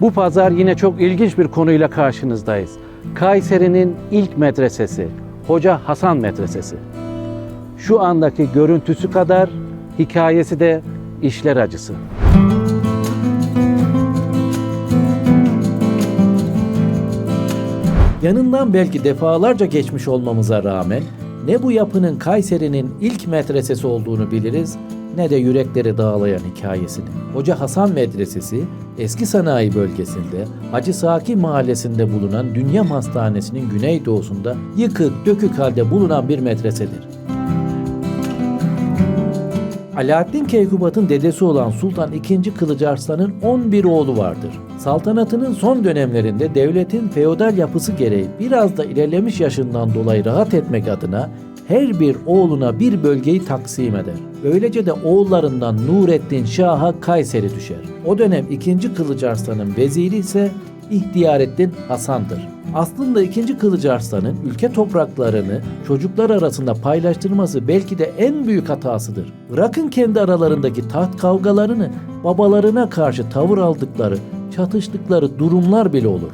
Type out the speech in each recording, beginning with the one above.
Bu pazar yine çok ilginç bir konuyla karşınızdayız. Kayseri'nin ilk medresesi, Hoca Hasan Medresesi. Şu andaki görüntüsü kadar hikayesi de işler acısı. Yanından belki defalarca geçmiş olmamıza rağmen ne bu yapının Kayseri'nin ilk medresesi olduğunu biliriz ne de yürekleri dağlayan hikayesini. Hoca Hasan Medresesi eski sanayi bölgesinde Hacı Saki mahallesinde bulunan Dünya Hastanesi'nin güneydoğusunda yıkık dökük halde bulunan bir medresedir. Alaaddin Keykubat'ın dedesi olan Sultan II. Kılıcı Arslan'ın 11 oğlu vardır. Saltanatının son dönemlerinde devletin feodal yapısı gereği biraz da ilerlemiş yaşından dolayı rahat etmek adına her bir oğluna bir bölgeyi taksim eder. Böylece de oğullarından Nurettin Şah'a Kayseri düşer. O dönem 2. Kılıcı Arslan'ın veziri ise İhtiyarettin Hasan'dır. Aslında 2. Kılıcı Arslan'ın ülke topraklarını çocuklar arasında paylaştırması belki de en büyük hatasıdır. Bırakın kendi aralarındaki taht kavgalarını, babalarına karşı tavır aldıkları, çatıştıkları durumlar bile olur.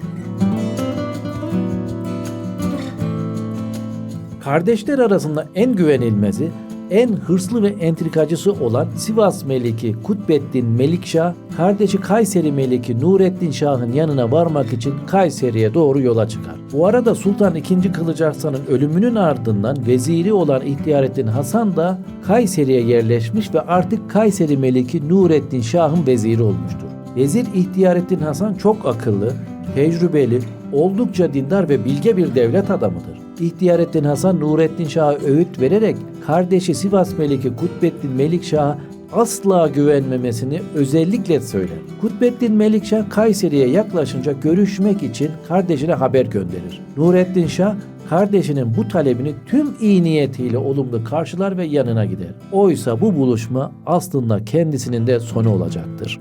Kardeşler arasında en güvenilmezi, en hırslı ve entrikacısı olan Sivas Meliki Kutbettin Melikşah, kardeşi Kayseri Meliki Nurettin Şah'ın yanına varmak için Kayseri'ye doğru yola çıkar. Bu arada Sultan II. Kılıcı Arslan'ın ölümünün ardından veziri olan İhtiyarettin Hasan da Kayseri'ye yerleşmiş ve artık Kayseri Meliki Nurettin Şah'ın veziri olmuştur. Vezir İhtiyarettin Hasan çok akıllı, tecrübeli, oldukça dindar ve bilge bir devlet adamıdır. İhtiyarettin Hasan Nurettin Şah'a öğüt vererek kardeşi Sivas Meliki Kutbettin Melikşah'a asla güvenmemesini özellikle söyler. Kutbettin Melikşah Kayseri'ye yaklaşınca görüşmek için kardeşine haber gönderir. Nurettin Şah kardeşinin bu talebini tüm iyi niyetiyle olumlu karşılar ve yanına gider. Oysa bu buluşma aslında kendisinin de sonu olacaktır.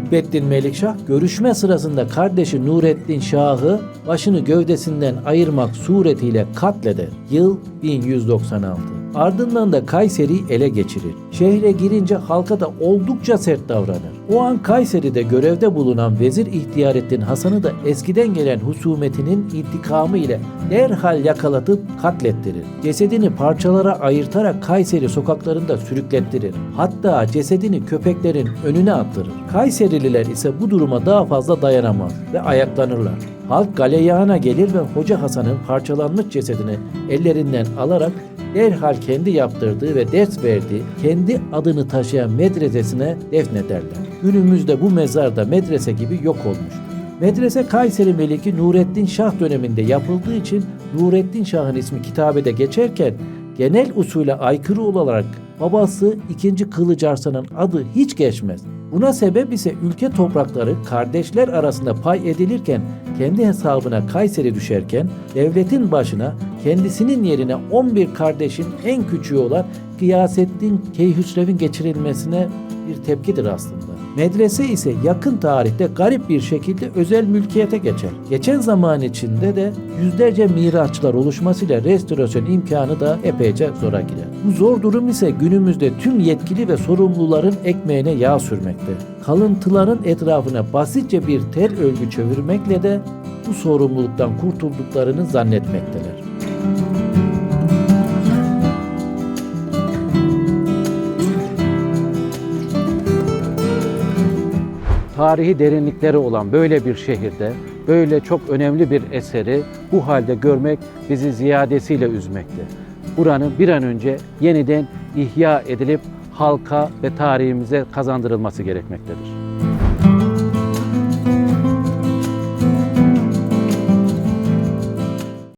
Kutbettin Melikşah görüşme sırasında kardeşi Nurettin Şah'ı başını gövdesinden ayırmak suretiyle katleder. Yıl 1196. Ardından da Kayseri'yi ele geçirir. Şehre girince halka da oldukça sert davranır. O an Kayseri'de görevde bulunan Vezir İhtiyarettin Hasan'ı da eskiden gelen husumetinin intikamı ile derhal yakalatıp katlettirir. Cesedini parçalara ayırtarak Kayseri sokaklarında sürüklettirir. Hatta cesedini köpeklerin önüne attırır. Kayserililer ise bu duruma daha fazla dayanamaz ve ayaklanırlar. Halk galeyana gelir ve Hoca Hasan'ın parçalanmış cesedini ellerinden alarak derhal kendi yaptırdığı ve ders verdiği kendi adını taşıyan medresesine defnederler. Günümüzde bu mezar da medrese gibi yok olmuştur. Medrese Kayseri Meliki Nurettin Şah döneminde yapıldığı için Nurettin Şah'ın ismi kitabede geçerken genel usule aykırı olarak babası 2. Kılıç Arslan'ın adı hiç geçmez. Buna sebep ise ülke toprakları kardeşler arasında pay edilirken kendi hesabına Kayseri düşerken devletin başına kendisinin yerine 11 kardeşin en küçüğü olan Gıyasettin Keyhüsrev'in geçirilmesine bir tepkidir aslında. Medrese ise yakın tarihte garip bir şekilde özel mülkiyete geçer. Geçen zaman içinde de yüzlerce miraçlar oluşmasıyla restorasyon imkanı da epeyce zora girer. Bu zor durum ise günümüzde tüm yetkili ve sorumluların ekmeğine yağ sürmekte. Kalıntıların etrafına basitçe bir tel örgü çevirmekle de bu sorumluluktan kurtulduklarını zannetmekteler. Tarihi derinlikleri olan böyle bir şehirde böyle çok önemli bir eseri bu halde görmek bizi ziyadesiyle üzmekte. Buranın bir an önce yeniden ihya edilip halka ve tarihimize kazandırılması gerekmektedir.